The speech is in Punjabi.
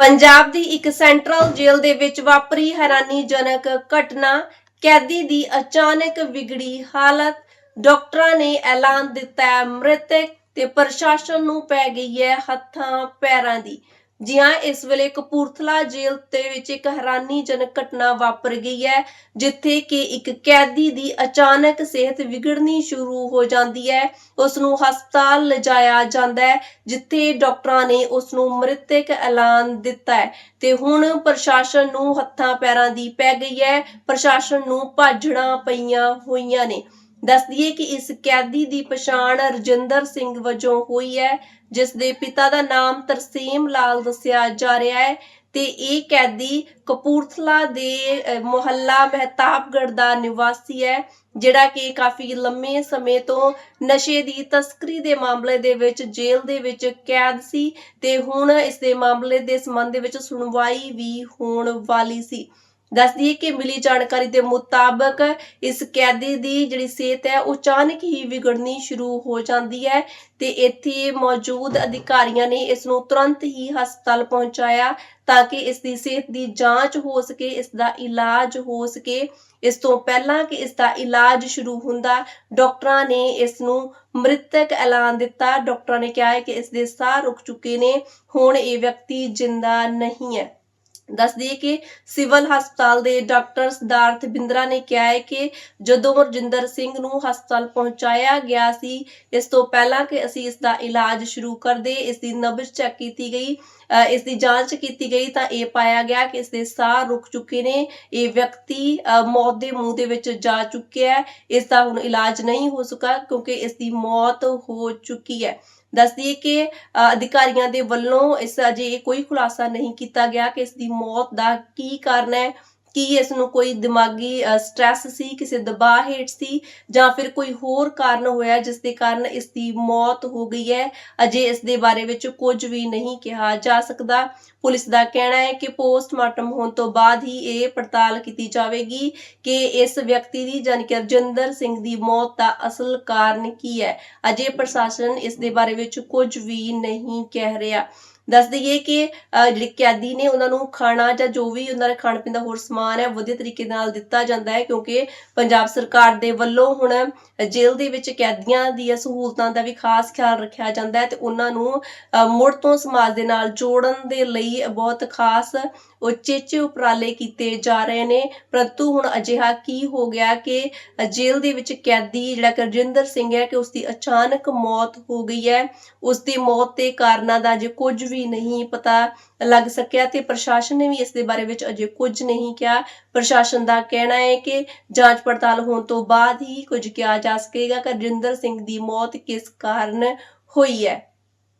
ਪੰਜਾਬ ਦੀ ਇੱਕ ਸੈਂਟਰਲ ਜੇਲ੍ਹ ਦੇ ਵਿੱਚ ਵਾਪਰੀ ਹੈਰਾਨੀਜਨਕ ਘਟਨਾ, ਕੈਦੀ ਦੀ ਅਚਾਨਕ ਵਿਗੜੀ ਹਾਲਤ, ਡਾਕਟਰਾਂ ਨੇ ਐਲਾਨ ਦਿੱਤਾ ਮ੍ਰਿਤਕ ਤੇ ਪ੍ਰਸ਼ਾਸਨ ਨੂੰ ਪੈ ਗਈ ਹੈ ਹੱਥਾਂ ਪੈਰਾਂ ਦੀ। ਜੀ ਹਾਂ ਇਸ ਵੇਲੇ ਕਪੂਰਥਲਾ ਜੇਲ੍ਹ ਦੇ ਵਿੱਚ ਇੱਕ ਹੈਰਾਨੀਜਨਕ ਘਟਨਾ ਵਾਪਰ ਗਈ ਹੈ, ਜਿੱਥੇ ਕਿ ਇੱਕ ਕੈਦੀ ਦੀ ਅਚਾਨਕ ਸਿਹਤ ਵਿਗੜਨੀ ਸ਼ੁਰੂ ਹੋ ਜਾਂਦੀ ਹੈ। ਉਸ ਨੂੰ ਹਸਪਤਾਲ ਲਿਜਾਇਆ ਜਾਂਦਾ ਹੈ, ਜਿੱਥੇ ਡਾਕਟਰਾਂ ਨੇ ਉਸ ਨੂੰ ਮ੍ਰਿਤਕ ਐਲਾਨ ਦਿੱਤਾ ਹੈ ਤੇ ਹੁਣ ਪ੍ਰਸ਼ਾਸਨ ਨੂੰ ਹੱਥਾਂ ਪੈਰਾਂ ਦੀ ਪੈ ਗਈ ਹੈ। ਪ੍ਰਸ਼ਾਸਨ ਨੂੰ ਭਾਜੜਾਂ ਪਈਆਂ ਹੋਈਆਂ ਨੇ। ਦੱਸ ਦਈਏ ਕਿ ਇਸ ਕੈਦੀ ਦੀ ਪਛਾਣ ਰਜਿੰਦਰ ਸਿੰਘ ਵਜੋਂ ਹੋਈ ਹੈ, ਜਿਸ ਦੇ ਪਿਤਾ ਦਾ ਨਾਮ ਤਰਸੀਮ ਲਾਲ ਦੱਸਿਆ ਜਾ ਰਿਹਾ ਹੈ ਤੇ ਇਹ ਕੈਦੀ ਕਪੂਰਥਲਾ ਦੇ ਮੁਹੱਲਾ ਮਹਿਤਾਬਗੜ੍ਹ ਦਾ ਨਿਵਾਸੀ ਹੈ, ਜਿਹੜਾ ਕਿ ਕਾਫੀ ਲੰਮੇ ਸਮੇਂ ਤੋਂ ਨਸ਼ੇ ਦੀ ਤਸਕਰੀ ਦੇ ਮਾਮਲੇ ਦੇ ਵਿੱਚ ਜੇਲ੍ਹ ਦੇ ਵਿੱਚ ਕੈਦ ਸੀ ਤੇ ਹੁਣ ਇਸ ਦੇ ਮਾਮਲੇ ਦੇ ਸੰਬੰਧ ਵਿੱਚ ਸੁਣਵਾਈ ਵੀ ਹੋਣ ਵਾਲੀ ਸੀ। ਦੱਸਦੀ ਦਈਏ ਕਿ ਮਿਲੀ ਜਾਣਕਾਰੀ ਦੇ ਮੁਤਾਬਕ ਇਸ ਕੈਦੀ ਦੀ ਜਿਹੜੀ ਸਿਹਤ ਹੈ, ਉਹ ਅਚਾਨਕ ਹੀ ਵਿਗੜਨੀ ਸ਼ੁਰੂ ਹੋ ਜਾਂਦੀ ਹੈ ਤੇ ਇੱਥੇ ਮੌਜੂਦ ਅਧਿਕਾਰੀਆਂ ਨੇ ਇਸ ਨੂੰ ਤੁਰੰਤ ਹੀ ਹਸਪਤਾਲ ਪਹੁੰਚਾਇਆ ਤਾਂ ਕਿ ਇਸ ਦੀ ਸਿਹਤ ਦੀ ਜਾਂਚ ਹੋ ਸਕੇ ਇਸ ਦਾ ਇਲਾਜ ਹੋ ਸਕੇ। ਇਸ ਤੋਂ ਪਹਿਲਾਂ ਕਿ ਇਸ ਦਾ ਇਲਾਜ ਸ਼ੁਰੂ ਹੁੰਦਾ, ਡਾਕਟਰਾਂ ਨੇ ਇਸ ਨੂੰ ਮ੍ਰਿਤਕ ਐਲਾਨ ਦਿੱਤਾ। ਡਾਕਟਰਾਂ ਨੇ ਕਿਹਾ ਹੈ ਕਿ ਇਸ ਦੇ ਸਾਹ ਰੁਕ ਚੁੱਕੇ ਨੇ, ਹੁਣ ਇਹ ਵਿਅਕਤੀ ਜਿੰਦਾ ਨਹੀਂ ਹੈ। ਦੱਸ ਦਈਏ ਕਿ ਸਿਵਲ ਹਸਪਤਾਲ ਦੇ ਡਾਕਟਰ ਸਿਧਾਰਥ ਬਿੰਦਰਾ ਨੇ ਕਿਹਾ ਹੈ ਕਿ ਜਦੋਂ ਰਜਿੰਦਰ ਸਿੰਘ ਨੂੰ ਹਸਪਤਾਲ ਪਹੁੰਚਾਇਆ ਗਿਆ ਸੀ ਇਸ ਤੋਂ ਪਹਿਲਾਂ ਕਿ ਅਸੀਂ ਇਸ ਦਾ ਇਲਾਜ ਸ਼ੁਰੂ ਕਰਦੇ ਇਸ ਦੀ ਨਬਜ਼ ਚੈੱਕ ਕੀਤੀ ਗਈ ਅ, ਇਸ ਦੀ ਜਾਂਚ ਕੀਤੀ ਗਈ ਤਾਂ ਇਹ ਪਾਇਆ ਗਿਆ ਕਿ ਇਸ ਦੇ ਸਾਹ ਰੁਕ ਚੁੱਕੇ ਨੇ ਇਹ ਵਿਅਕਤੀ ਅ, ਮੌਤ ਦੇ ਮੂੰਹ ਦੇ ਵਿੱਚ ਜਾ ਚੁੱਕਿਆ ਹੈ ਇਸ ਦਾ ਹੁਣ ਇਲਾਜ ਨਹੀਂ ਹੋ ਸਕਾ ਕਿਉਂਕਿ ਇਸ ਦੀ ਮੌਤ ਹੋ ਚੁੱਕੀ ਹੈ। ਦੱਸ ਦਈਏ ਕਿ ਅਧਿਕਾਰੀਆਂ ਦੇ ਵੱਲੋਂ ਇਸ ਅਜੇ ਕੋਈ ਖੁਲਾਸਾ ਨਹੀਂ ਕੀਤਾ ਗਿਆ ਕਿ ਇਸ ਦੀ ਮੌਤ ਦਾ ਕੀ ਕਾਰਨ ਹੈ। ਕੀ ਇਸ ਨੂੰ ਕੋਈ ਦਿਮਾਗੀ ਸਟ੍ਰੈਸ ਸੀ, ਕਿਸੇ ਦਬਾਅ ਹੇਠ ਸੀ, ਜਾਂ ਫਿਰ ਕੋਈ ਹੋਰ ਕਾਰਨ ਹੋਇਆ ਜਿਸ ਦੇ ਕਾਰਨ ਇਸ ਦੀ ਮੌਤ ਹੋ ਗਈ ਹੈ? ਅਜੇ ਇਸ ਦੇ ਬਾਰੇ ਵਿੱਚ ਕੁਝ ਵੀ ਨਹੀਂ ਕਿਹਾ ਜਾ ਸਕਦਾ। ਪੁਲਿਸ ਦਾ ਕਹਿਣਾ ਹੈ ਕਿ ਪੋਸਟਮਾਰਟਮ ਹੋਣ ਤੋਂ ਬਾਅਦ ਹੀ ਇਹ ਪੜਤਾਲ ਕੀਤੀ ਜਾਵੇਗੀ ਕਿ ਇਸ ਵਿਅਕਤੀ ਦੀ, ਜਾਣੀ ਕਿ ਰਜਿੰਦਰ ਸਿੰਘ ਦੀ ਮੌਤ ਦਾ ਅਸਲ ਕਾਰਨ ਕੀ ਹੈ? ਅਜੇ ਪ੍ਰਸ਼ਾਸਨ ਇਸ ਦੇ ਬਾਰੇ ਵਿੱਚ ਕੁਝ ਵੀ ਨਹੀਂ ਕਹਿ ਰਿਹਾ। ਦੱਸ ਦਈਏ ਕਿ ਅਹ, ਜਿਹੜੇ ਕੈਦੀ ਨੇ ਉਹਨਾਂ ਨੂੰ ਖਾਣਾ ਜਾਂ ਜੋ ਵੀ ਉਹਨਾਂ ਦਾ ਖਾਣ ਪੀਣ ਦਾ ਹੋਰ ਸਮਾਨ ਹੈ ਵਧੀਆ ਤਰੀਕੇ ਨਾਲ ਦਿੱਤਾ ਜਾਂਦਾ ਹੈ ਕਿਉਂਕਿ ਪੰਜਾਬ ਸਰਕਾਰ ਦੇ ਵੱਲੋਂ ਹੁਣ ਜੇਲ੍ਹ ਦੇ ਵਿੱਚ ਕੈਦੀਆਂ ਦੀਆਂ ਸਹੂਲਤਾਂ ਦਾ ਵੀ ਖਾਸ ਖਿਆਲ ਰੱਖਿਆ ਜਾਂਦਾ ਹੈ ਤੇ ਉਹਨਾਂ ਨੂੰ ਮੁੜ ਤੋਂ ਸਮਾਜ ਦੇ ਨਾਲ ਜੋੜਨ ਦੇ ਲਈ ਬਹੁਤ ਖਾਸ ਉਚੇਚੇ ਉਪਰਾਲੇ ਕੀਤੇ ਜਾ ਰਹੇ ਨੇ। ਪਰੰਤੂ ਹੁਣ ਅਜਿਹਾ ਕੀ ਹੋ ਗਿਆ ਕਿ ਜੇਲ੍ਹ ਦੇ ਵਿੱਚ ਕੈਦੀ ਜਿਹੜਾ ਕਰਜਿੰਦਰ ਸਿੰਘ ਹੈ ਕਿ ਉਸ ਦੀ ਅਚਾਨਕ ਮੌਤ ਹੋ ਗਈ ਹੈ। ਉਸ ਦੀ ਮੌਤ ਦੇ ਕਾਰਨਾਂ ਦਾ ਅਜੇ ਕੁਝ ਵੀ ਨਹੀਂ ਪਤਾ ਲੱਗ ਸਕਿਆ ਤੇ ਪ੍ਰਸ਼ਾਸਨ ਨੇ ਵੀ ਇਸ ਦੇ ਬਾਰੇ ਵਿੱਚ ਅਜੇ ਕੁਝ ਨਹੀਂ ਕਿਹਾ। ਪ੍ਰਸ਼ਾਸਨ ਦਾ ਕਹਿਣਾ ਹੈ ਕਿ ਜਾਂਚ ਪੜਤਾਲ ਹੋਣ ਤੋਂ ਬਾਅਦ ਹੀ ਕੁਝ ਕਿਹਾ ਜਾ ਸਕੇਗਾ ਕਿ ਰਜਿੰਦਰ ਸਿੰਘ ਦੀ ਮੌਤ ਕਿਸ ਕਾਰਨ ਹੋਈ ਹੈ।